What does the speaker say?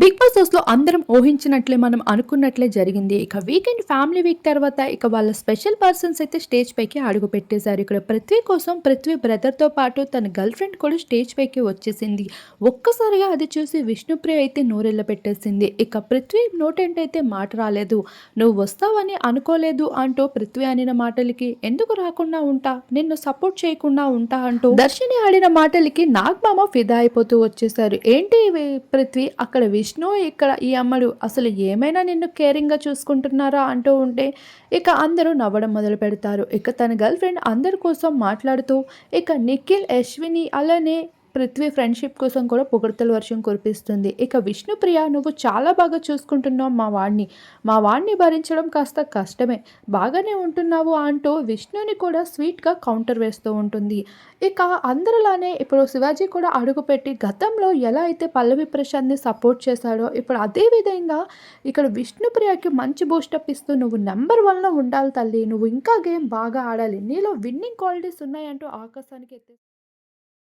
Big boss హౌస్లో అందరం ఊహించినట్లే మనం అనుకున్నట్లే జరిగింది. ఇక వీకెండ్ ఫ్యామిలీ వీక్ తర్వాత ఇక వాళ్ళ స్పెషల్ పర్సన్స్ అయితే స్టేజ్ పైకి అడుగు పెట్టేశారు. ఇక్కడ పృథ్వీ కోసం పృథ్వీ బ్రదర్తో పాటు తన గర్ల్ ఫ్రెండ్ కూడా స్టేజ్ పైకి వచ్చేసింది. ఒక్కసారిగా అది చూసి విష్ణుప్రియ అయితే నోరెళ్ళ పెట్టేసింది. ఇక పృథ్వీ నోటేంటైతే మాట రాలేదు. నువ్వు వస్తావని అనుకోలేదు అంటూ పృథ్వీ అనిన మాటలకి ఎందుకు రాకుండా ఉంటా? నిన్ను సపోర్ట్ చేయకుండా ఉంటా అంటూ దర్శిని ఆడిన మాటలకి నాగమామ ఫిదా అయిపోతూ వచ్చేసారు ఏంటి పృథ్వీ అక్కడ విష్ణు ఇక్కడ ఈ అమ్మడు అసలు ఏమైనా నిన్ను కేరింగ్గా చూసుకుంటున్నారా అంటూ ఉంటే ఇక అందరూ నవ్వడం మొదలు పెడతారు. ఇక తన గర్ల్ ఫ్రెండ్ అందరి కోసం మాట్లాడుతూ ఇక నిఖిల్ యశ్విని అలానే పృథ్వీ ఫ్రెండ్షిప్ కోసం కూడా పొగడతల వర్షం కురిపిస్తుంది. ఇక విష్ణుప్రియ నువ్వు చాలా బాగా చూసుకుంటున్నావు మా వాడిని మా వాడిని భరించడం కాస్త కష్టమే. బాగానే ఉంటున్నావు అంటూ విష్ణుని కూడా స్వీట్గా కౌంటర్ వేస్తూ ఉంటుంది. ఇక అందరిలానే ఇప్పుడు శివాజీ కూడా అడుగుపెట్టి గతంలో ఎలా అయితే పల్లవి ప్రశాంత్ని సపోర్ట్ చేశాడో ఇప్పుడు అదేవిధంగా ఇక్కడ విష్ణుప్రియకి మంచి బూస్టప్ ఇస్తూ నువ్వు నెంబర్ వన్లో ఉండాలి తల్లి. నువ్వు ఇంకా గేమ్ బాగా ఆడాలి. నీలో విన్నింగ్ క్వాలిటీస్ ఉన్నాయంటూ ఆకాశానికి ఎత్తే